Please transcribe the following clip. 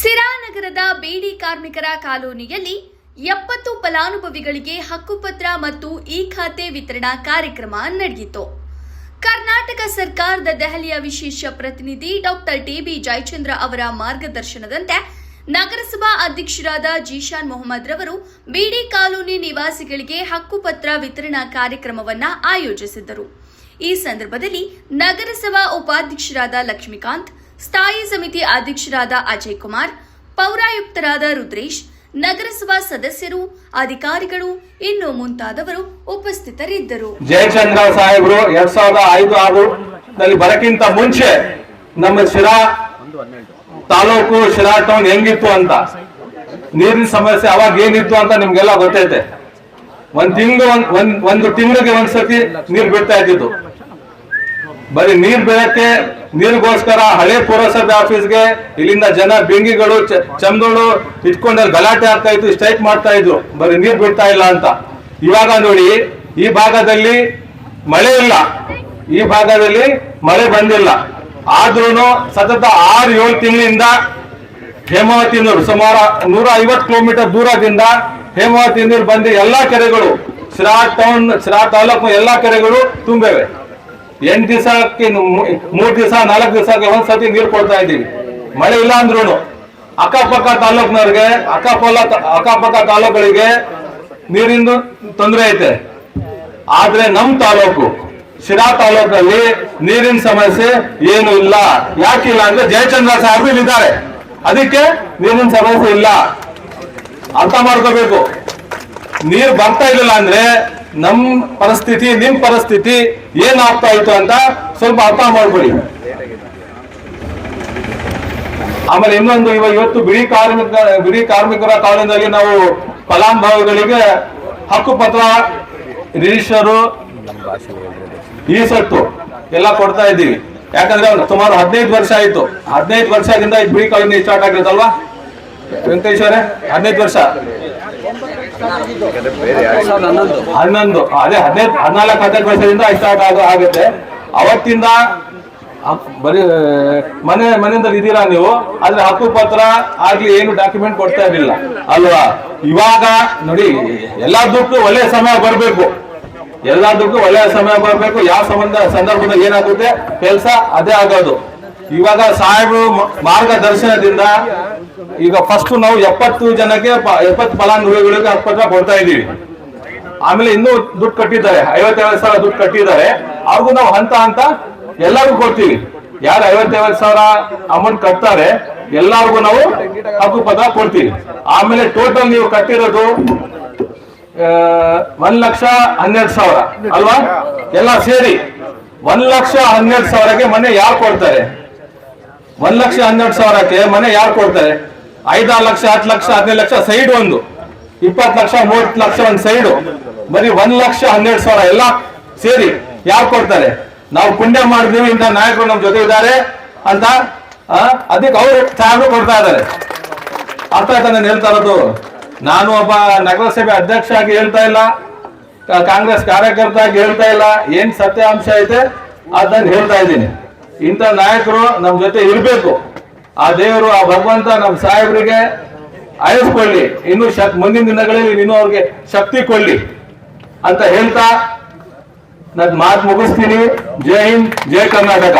ಸಿರಾನಗರದ ಬೇಡಿ ಕಾರ್ಮಿಕರ ಕಾಲೋನಿಯಲ್ಲಿ ಎಪ್ಪತ್ತು ಫಲಾನುಭವಿಗಳಿಗೆ ಹಕ್ಕುಪತ್ರ ಮತ್ತು ಇ ಖಾತೆ ವಿತರಣಾ ಕಾರ್ಯಕ್ರಮ ನಡೆಯಿತು. ಕರ್ನಾಟಕ ಸರ್ಕಾರದ ದೆಹಲಿಯ ವಿಶೇಷ ಪ್ರತಿನಿಧಿ ಡಾಕ್ಟರ್ ಟಿಬಿ ಜಯಚಂದ್ರ ಅವರ ಮಾರ್ಗದರ್ಶನದಂತೆ ನಗರಸಭಾ ಅಧ್ಯಕ್ಷರಾದ ಜೀಶಾನ್ ಮೊಹಮ್ಮದ್ ರವರು ಬಿಡಿ ಕಾಲೋನಿ ನಿವಾಸಿಗಳಿಗೆ ಹಕ್ಕುಪತ್ರ ವಿತರಣಾ ಕಾರ್ಯಕ್ರಮವನ್ನು ಆಯೋಜಿಸಿದ್ದರು. ಈ ಸಂದರ್ಭದಲ್ಲಿ ನಗರಸಭಾ ಉಪಾಧ್ಯಕ್ಷರಾದ ಲಕ್ಷ್ಮೀಕಾಂತ್ ಸ್ಥಾಯಿ ಸಮಿತಿ ಅಧ್ಯಕ್ಷರಾದ ಅಜಯ್ ಕುಮಾರ್, ಪೌರಾಯುಕ್ತರಾದ ರುದ್ರೇಶ್, ನಗರಸಭಾ ಸದಸ್ಯರು, ಅಧಿಕಾರಿಗಳು, ಇನ್ನು ಮುಂತಾದವರು ಉಪಸ್ಥಿತರಿದ್ದರು. ಜಯಚಂದ್ರ ಸಾಹೇಬರು ಎರಡ್ ಸಾವಿರದ ಐದು ಆರು ಬರಕ್ಕಿಂತ ಮುಂಚೆ ನಮ್ಮ ಶಿರಾ ತಾಲೂಕು, ಶಿರಾ ಟೌನ್ ಹೆಂಗಿತ್ತು ಅಂತ. ನೀರಿನ ಸಮಸ್ಯೆ ಅವಾಗ ಏನಿತ್ತು ಅಂತ ನಿಮ್ಗೆಲ್ಲ ಗೊತ್ತೈತೆ. ಒಂದ್ ತಿಂಗಳು ಒಂದ್ ಒಂದ್, ಒಂದು ತಿಂಗಳಿಗೆ ಒಂದ್ಸತಿ ನೀರ್ ಬಿಡ್ತಾ ಇದ್ದಿದ್ದು. ಬರೀ ನೀರ್ ಬೆಳಕ್ಕೆ ನೀರಿಗೋಸ್ಕರ ಹಳೆ ಪುರಸಭೆ ಆಫೀಸ್ಗೆ ಇಲ್ಲಿಂದ ಜನ ಬೆಂಗಿಗಳು ಚ- ಚಮ್ಗಳು ಇಟ್ಕೊಂಡು ಗಲಾಟೆ ಆಗ್ತಾ ಇತ್ತು, ಸ್ಟ್ರೈಕ್ ಮಾಡ್ತಾ ಇದ್ರು. ಬರೀ ನೀರ್ ಬಿಡ್ತಾ ಇಲ್ಲ ಅಂತ. ಇವಾಗ ನೋಡಿ, ಈ ಭಾಗದಲ್ಲಿ ಮಳೆ ಇಲ್ಲ. ಈ ಭಾಗದಲ್ಲಿ ಮಳೆ ಬಂದಿಲ್ಲ. ಆದ್ರೂ ಸತತ ಆರು ಏಳು ತಿಂಗಳಿಂದ ಹೇಮಾವತಿ ನೀರು, ಸುಮಾರು ನೂರ ಐವತ್ತು ಕಿಲೋಮೀಟರ್ ದೂರದಿಂದ ಹೇಮಾವತಿ ನೀರು ಬಂದು ಎಲ್ಲಾ ಕೆರೆಗಳು, ಶಿರಾ ಟೌನ್, ಶಿರಾ ತಾಲೂಕು ಎಲ್ಲಾ ಕೆರೆಗಳು ತುಂಬಿವೆ. ಎಂಟು ದಿವಸಕ್ಕೆ ಮೂರ್ ದಿವಸ, ನಾಲ್ಕು ದಿವಸಕ್ಕೆ ಒಂದ್ಸತಿ ನೀರು ಕೊಡ್ತಾ ಇದ್ದೀವಿ. ಮಳೆ ಇಲ್ಲ ಅಂದ್ರೂ ಅಕ್ಕಪಕ್ಕ ತಾಲೂಕ್ನವ್ರಿಗೆ ಅಕ್ಕಪಕ್ಕ ಅಕ್ಕಪಕ್ಕ ತಾಲೂಕುಗಳಿಗೆ ನೀರಿಂದು ತೊಂದರೆ ಐತೆ. ಆದ್ರೆ ನಮ್ ತಾಲೂಕು ಶಿರಾ ತಾಲೂಕಲ್ಲಿ ನೀರಿನ ಸಮಸ್ಯೆ ಏನು ಇಲ್ಲ. ಯಾಕಿಲ್ಲ ಅಂದ್ರೆ ಜಯಚಂದ್ರ ಸಾಹೇಬ್ ಇಲ್ಲಿದ್ದಾರೆ. ಅದಕ್ಕೆ ನೀರಿನ ಸಮಸ್ಯೆ ಇಲ್ಲ. ಅರ್ಥ ಮಾಡ್ಕೋಬೇಕು. ನೀರು ಬರ್ತಾ ಇಲ್ಲ ಅಂದ್ರೆ ನಮ್ ಪರಿಸ್ಥಿತಿ, ನಿಮ್ ಪರಿಸ್ಥಿತಿ ಏನಾಗ್ತಾ ಇತ್ತು ಅಂತ ಸ್ವಲ್ಪ ಅರ್ಥ ಮಾಡ್ಕೊಳ್ಳಿ. ಆಮೇಲೆ ಇನ್ನೊಂದು ಇವ ಇವತ್ತು ಬಿಡಿ ಕಾರ್ಮಿಕ, ಬಿಡಿ ಕಾರ್ಮಿಕರ ಕಾಲದಲ್ಲಿ ನಾವು ಫಲಾನುಭವಿಗಳಿಗೆ ಹಕ್ಕುಪತ್ರ ರಿಜಿಸ್ಟರು ಈ ಸತ್ತು ಎಲ್ಲ ಕೊಡ್ತಾ ಇದ್ದೀವಿ. ಯಾಕಂದ್ರೆ ಸುಮಾರು ಹದಿನೈದು ವರ್ಷ ಆಯ್ತು. ಹದಿನೈದು ವರ್ಷದಿಂದ ಬಿಡಿ ಕಾಲೋನಿ ಸ್ಟಾರ್ಟ್ ಆಗಿರುತ್ತಲ್ವಾ? ವೆಂಕಟೇಶ್ವರೇ ಹದಿನೈದು ವರ್ಷ. ಹನ್ನೊಂದು. ಅದೇ ಹದಿನೈದು, ಹದಿನಾಲ್ಕು ಹದಿನೈದು ವರ್ಷದಿಂದ ಸ್ಟಾರ್ಟ್ ಆಗ ಆಗುತ್ತೆ. ಅವತ್ತಿಂದ ಬರೀ, ಮನೆ ಮನೆಯಿಂದ ಇದೀರಾ ನೀವು? ಆದ್ರೆ ಹಕ್ಕುಪತ್ರ ಆಗ್ಲಿ ಏನು ಡಾಕ್ಯುಮೆಂಟ್ ಕೊಡ್ತಾ ಇರಲಿಲ್ಲ. ಅಲ್ವಾ? ಇವಾಗ ನೋಡಿ ಎಲ್ಲದಕ್ಕೂ ಒಳ್ಳೆ ಸಮಯ ಬರಬೇಕು. ಎಲ್ಲದಕ್ಕೂ ಒಳ್ಳೆಯ ಸಮಯ ಬರಬೇಕು. ಯಾವ ಸಂಬಂಧ, ಸಂದರ್ಭದಲ್ಲಿ ಏನಾಗುತ್ತೆ? ಕೆಲಸ ಅದೇ ಆಗೋದು. ಇವಾಗ ಸಾಹೇಬರು ಮಾರ್ಗದರ್ಶನದಿಂದ ಈಗ ಫಸ್ಟ್ ನಾವು ಎಪ್ಪತ್ತು ಜನಕ್ಕೆ ಎಪ್ಪತ್ತು ಫಲಾನುಭವಿಗಳಿಗೆ ಹಸ್ಪತ್ರ ಕೊಡ್ತಾ ಇದ್ದೀವಿ. ಆಮೇಲೆ ಇನ್ನೂ ದುಡ್ಡು ಕಟ್ಟಿದ್ದಾರೆ. ಐವತ್ತೈವತ್ತು ಸಾವಿರ ದುಡ್ಡು ಕಟ್ಟಿದ್ದಾರೆ. ಅವ್ರಿಗೂ ನಾವು ಹಂತ ಹಂತ ಎಲ್ಲರಿಗೂ ಕೊಡ್ತೀವಿ. ಯಾರು ಐವತ್ತೈವತ್ತು ಸಾವಿರ ಅಮೌಂಟ್ ಕಟ್ತಾರೆ, ಎಲ್ಲರಿಗೂ ನಾವು ಹಕ್ಕುಪತ್ರ ಕೊಡ್ತೀವಿ. ಆಮೇಲೆ ಟೋಟಲ್ ನೀವು ಕಟ್ಟಿರೋದು ಒಂದ್ ಲಕ್ಷ ಹನ್ನೆರಡು ಸಾವಿರ, ಅಲ್ವಾ? ಎಲ್ಲ ಸೇರಿ ಒಂದ್ ಲಕ್ಷ ಹನ್ನೆರಡು ಸಾವಿರಕ್ಕೆ ಮನೆ ಯಾರು ಕೊಡ್ತಾರೆ? ಒಂದ್ ಲಕ್ಷ ಹನ್ನೆರಡು ಸಾವಿರಕ್ಕೆ ಮನೆ ಯಾರು ಕೊಡ್ತಾರೆ? ಐದಾರು ಲಕ್ಷ, ಹತ್ತು ಲಕ್ಷ, ಹದಿನೈದು ಲಕ್ಷ, ಸೈಡ್ ಒಂದು. ಇಪ್ಪತ್ತು ಲಕ್ಷ, ಮೂವತ್ತು ಲಕ್ಷ ಒಂದು ಸೈಡು. ಬರೀ ಒಂದ್ ಲಕ್ಷ ಹನ್ನೆರಡು ಸಾವಿರ ಎಲ್ಲ ಸೇರಿ ಯಾರು ಕೊಡ್ತಾರೆ? ನಾವು ಪುಣ್ಯ ಮಾಡಿದೀವಿ ಇಂಥ ನಾಯಕರು ನಮ್ಮ ಜೊತೆ ಇದ್ದಾರೆ ಅಂತ ಅದಕ್ಕೆ ಅವರು ಸಾಹೇಬರು ಕೊಡ್ತಾ ಇದ್ದಾರೆ. ಅರ್ಥ ಆಯ್ತಾ ನಾನು ಹೇಳ್ತಾ ಇರೋದು? ನಾನು ಒಬ್ಬ ನಗರಸಭೆ ಅಧ್ಯಕ್ಷ ಆಗಿ ಹೇಳ್ತಾ ಇಲ್ಲ ಕಾಂಗ್ರೆಸ್ ಕಾರ್ಯಕರ್ತ ಆಗಿ ಹೇಳ್ತಾ ಇಲ್ಲ, ಏನ್ ಸತ್ಯಾಂಶ ಐತೆ, ಅದನ್ನ ಹೇಳ್ತಾ ಇದ್ದೀನಿ. ಇಂಥ ನಾಯಕರು ನಮ್ ಜೊತೆ ಇರ್ಬೇಕು. ಆ ದೇವರು, ಆ ಭಗವಂತ ನಮ್ ಸಾಹೇಬರಿಗೆ ಆಯಸ್ಕೊಳ್ಳಿ ಇನ್ನು ಶಕ್, ಮುಂದಿನ ದಿನಗಳಲ್ಲಿ ಇನ್ನೂ ಅವ್ರಿಗೆ ಶಕ್ತಿ ಕೊಳ್ಳಿ ಅಂತ ಹೇಳ್ತಾ ನನ್ನ ಮಾತು ಮುಗಿಸ್ತೀನಿ. ಜೈ ಹಿಂದ್, ಜೈ ಕರ್ನಾಟಕ.